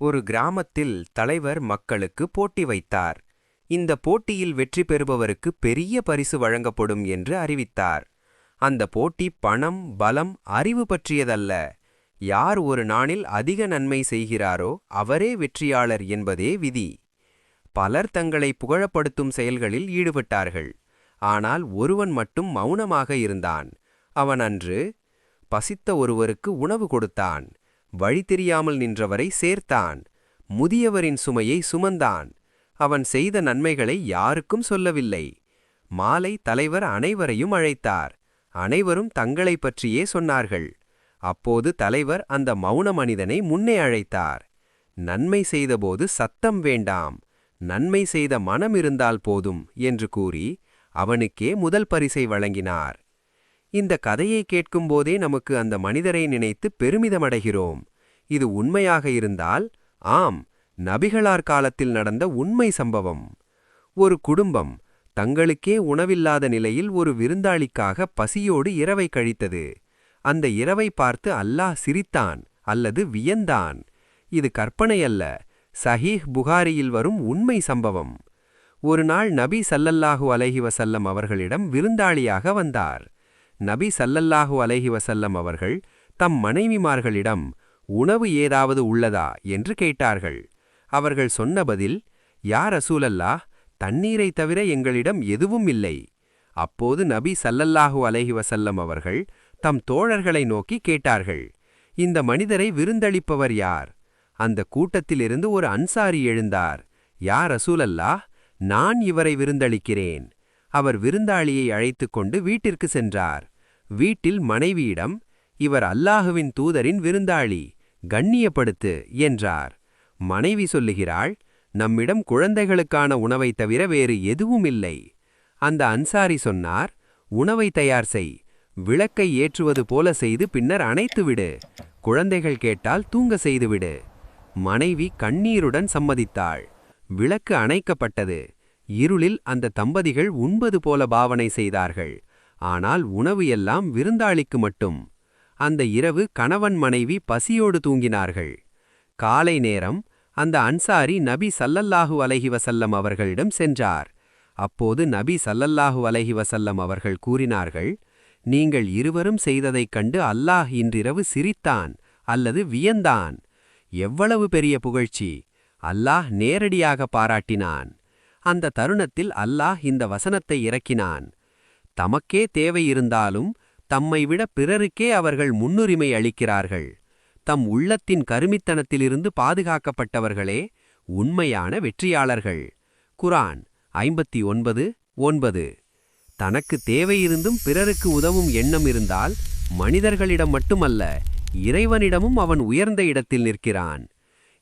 ஒரு கிராமத்தில் தலைவர் மக்களுக்கு போட்டி வைத்தார். இந்த போட்டியில் வெற்றி பெறுபவருக்கு பெரிய பரிசு வழங்கப்படும் என்று அறிவித்தார். அந்த போட்டி பணம் பலம் அறிவு பற்றியதல்ல. யார் ஒரு நாளில் அதிக நன்மை செய்கிறாரோ அவரே வெற்றியாளர் என்பதே விதி. பலர் தங்களை புகழப்படுத்தும் செயல்களில் ஈடுபட்டார்கள். ஆனால் ஒருவன் மட்டும் மௌனமாக இருந்தான். அவன் அன்று பசித்த ஒருவருக்கு உணவு கொடுத்தான். வழி தெரியாமல் நின்றவரை சேர்த்தான். முதியவரின் சுமையை சுமந்தான். அவன் செய்த நன்மைகளை யாருக்கும் சொல்லவில்லை. மாலை தலைவர் அனைவரையும் அழைத்தார். அனைவரும் தங்களைப் பற்றியே சொன்னார்கள். அப்போது தலைவர் அந்த மௌன மனிதனை முன்னே அழைத்தார். நன்மை செய்தபோது சத்தம் வேண்டாம். நன்மை செய்த மனம் இருந்தால் போதும் என்று கூறி அவனுக்கே முதல் பரிசை வழங்கினார். இந்த கதையை கேட்கும்போதே நமக்கு அந்த மனிதரை நினைத்து பெருமிதமடைகிறோம். இது உண்மையாக இருந்தால் ஆம் நபிகளார் காலத்தில் நடந்த உண்மை சம்பவம். ஒரு குடும்பம் தங்களுக்கே உணவில்லாத நிலையில் ஒரு விருந்தாளிக்காக பசியோடு இரவை கழித்தது. அந்த இரவை பார்த்து அல்லாஹ் சிரித்தான் அல்லது வியந்தான். இது கற்பனையல்ல சஹீஹ் புகாரியில் வரும் உண்மை சம்பவம். ஒரு நாள் நபி சல்லல்லாஹு அலஹி வசல்லம் அவர்களிடம் விருந்தாளியாக வந்தார். நபி சல்லல்லாஹு அலைஹி வசல்லம் அவர்கள் தம் மனைவிமார்களிடம் உணவு ஏதாவது உள்ளதா? என்று கேட்டார்கள். அவர்கள் சொன்ன பதில் யார் அசூலல்லாஹ் தண்ணீரை தவிர எங்களிடம் எதுவும் இல்லை. அப்போது நபி சல்லல்லாஹு அலஹி வசல்லம் அவர்கள் தம் தோழர்களை நோக்கி கேட்டார்கள் இந்த மனிதரை விருந்தளிப்பவர் யார்? அந்த கூட்டத்திலிருந்து ஒரு அன்சாரி எழுந்தார் யார் அசூலல்லாஹ் நான் இவரை விருந்தளிக்கிறேன். அவர் விருந்தாளியை அழைத்துக் கொண்டு வீட்டிற்கு சென்றார். வீட்டில் மனைவியிடம் இவர் அல்லாஹுவின் தூதரின் விருந்தாளி கண்ணியப்படுத்து என்றார். மனைவி சொல்லுகிறாள் நம்மிடம் குழந்தைகளுக்கான உணவை தவிர வேறு எதுவும் இல்லை. அந்த அன்சாரி சொன்னார் உணவை தயார் செய் விளக்கை ஏற்றுவது போல செய்து பின்னர் அணைத்துவிடு குழந்தைகள் கேட்டால் தூங்க செய்துவிடு மனைவி கண்ணீருடன் சம்மதித்தாள். விளக்கு அணைக்கப்பட்டது. இருளில் அந்த தம்பதிகள் உண்பது போல பாவனை செய்தார்கள். ஆனால் உணவு எல்லாம் விருந்தாளிக்கு மட்டும். அந்த இரவு கணவன் மனைவி பசியோடு தூங்கினார்கள். காலை நேரம் அந்த அன்சாரி நபி சல்லல்லாஹு அலஹி வசல்லம் அவர்களிடம் சென்றார். அப்போது நபி சல்லல்லாஹு அலஹி வசல்லம் அவர்கள் கூறினார்கள் நீங்கள் இருவரும் செய்ததைக் கண்டு அல்லாஹ் இன்றிரவு சிரித்தான் அல்லது வியந்தான். எவ்வளவு பெரிய புகழ்ச்சி. அல்லாஹ் நேரடியாக பாராட்டினான். அந்த தருணத்தில் அல்லாஹ் இந்த வசனத்தை இறக்கினான். தமக்கே தேவை இருந்தாலும் தம்மை விட பிறருக்கே அவர்கள் முன்னுரிமை அளிக்கிறார்கள். தம் உள்ளத்தின் கருமித்தனத்திலிருந்து பாதுகாக்கப்பட்டவர்களே உண்மையான வெற்றியாளர்கள். குரான் ஐம்பத்தி ஒன்பது ஒன்பது. தனக்கு தேவையிருந்தும் பிறருக்கு உதவும் எண்ணம் இருந்தால் மனிதர்களிடம் மட்டுமல்ல இறைவனிடமும் அவன் உயர்ந்த இடத்தில் நிற்கிறான்.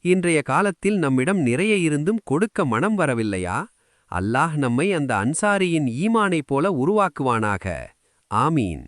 இன்றைய காலத்தில் நம்மிடம் நிறைய இருந்தும் கொடுக்க மனம் வரவில்லையா? அல்லாஹ் நம்மை அந்த அன்சாரியின் ஈமானைப் போல உருவாக்குவானாக. ஆமீன்.